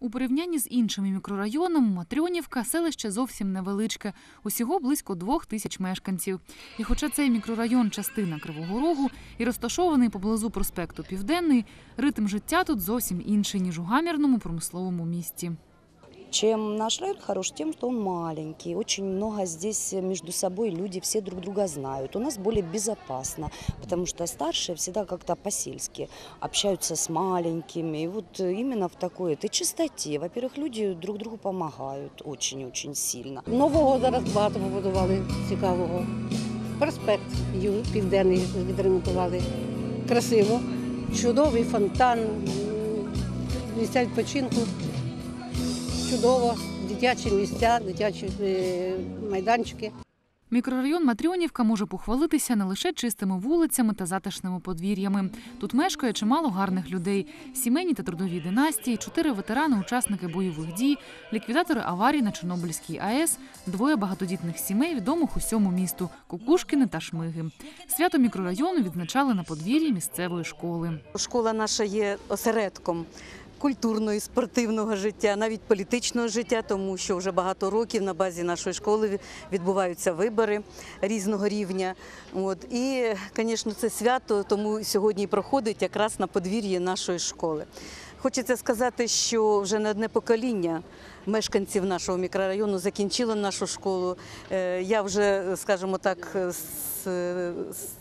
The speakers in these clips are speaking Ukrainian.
У порівнянні з іншими мікрорайонами Матрьонівка селище зовсім невеличке, усього близько двох тисяч мешканців. І хоча цей мікрорайон частина Кривого Рогу і розташований поблизу проспекту Південний, ритм життя тут зовсім інший ніж у гамірному промисловому місті. Чем наш район хорош тем, что он маленький. Очень много здесь между собой люди все друг друга знают. У нас более безопасно, потому что старшие всегда как-то по-сельски общаются с маленькими. И вот именно в такой этой чистоте. Во-первых, люди друг другу помогают очень-очень сильно. Нового зараз багато побудували цікавого. Проспект Ю, Південний відремонтували. Красиво. Чудовий фонтан, місця відпочинку. Чудово. Дитячі місця, дитячі е, майданчики. Мікрорайон Матрьонівка може похвалитися не лише чистими вулицями та затишними подвір'ями. Тут мешкає чимало гарних людей: сімейні та трудові династії, чотири ветерани-учасники бойових дій, ліквідатори аварій на Чорнобильській АЕС, двоє багатодітних сімей, відомих усьому місту Кукушкіни та Шмиги. Свято мікрорайону відзначали на подвір'ї місцевої школи. Школа наша є осередком культурного і спортивного життя, навіть політичного життя, тому що вже багато років на базі нашої школи відбуваються вибори різного рівня. От і, звісно, це свято тому сьогодні проходить якраз на подвір'ї нашої школи. Хочеться сказати, що вже не одне покоління мешканців нашого мікрорайону закінчило нашу школу. Е, Я вже, скажімо так,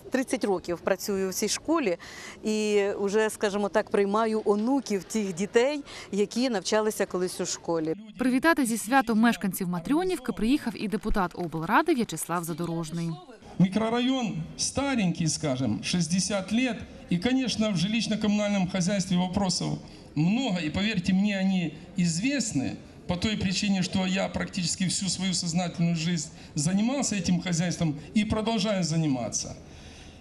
30 років працюю в цій школі і вже, скажімо так, приймаю онуків тих дітей, які навчалися колись у школі. Привітати зі святом мешканців Матрьонівки приїхав і депутат облради В'ячеслав Задорожний. Микрорайон старенький, скажем, 60 лет. И, конечно, в жилищно-коммунальном хозяйстве вопросов много. И поверьте мне, они известны по той причине, что я практически всю свою сознательную жизнь занимался этим хозяйством и продолжаю заниматься.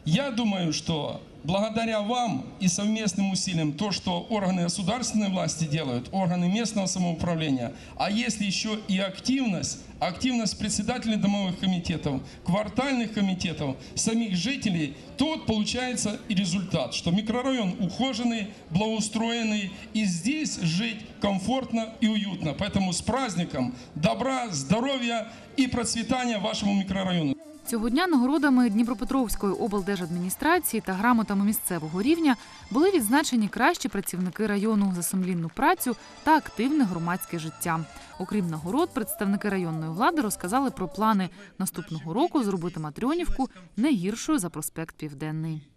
Я думаю, что благодаря вам и совместным усилиям, то, что органы государственной власти делают, органы местного самоуправления, а если еще и активность, активность председателей домовых комитетов, квартальных комитетов, самих жителей, то вот получается и результат, что микрорайон ухоженный, благоустроенный, и здесь жить комфортно и уютно. Поэтому с праздником добра, здоровья и процветания вашему микрорайону. Цього дня нагородами Дніпропетровської облдержадміністрації та грамотами місцевого рівня були відзначені кращі працівники району за сумлінну працю та активне громадське життя. Окрім нагород, представники районної влади розказали про плани наступного року зробити Матрьонівку не гіршою за проспект Південний.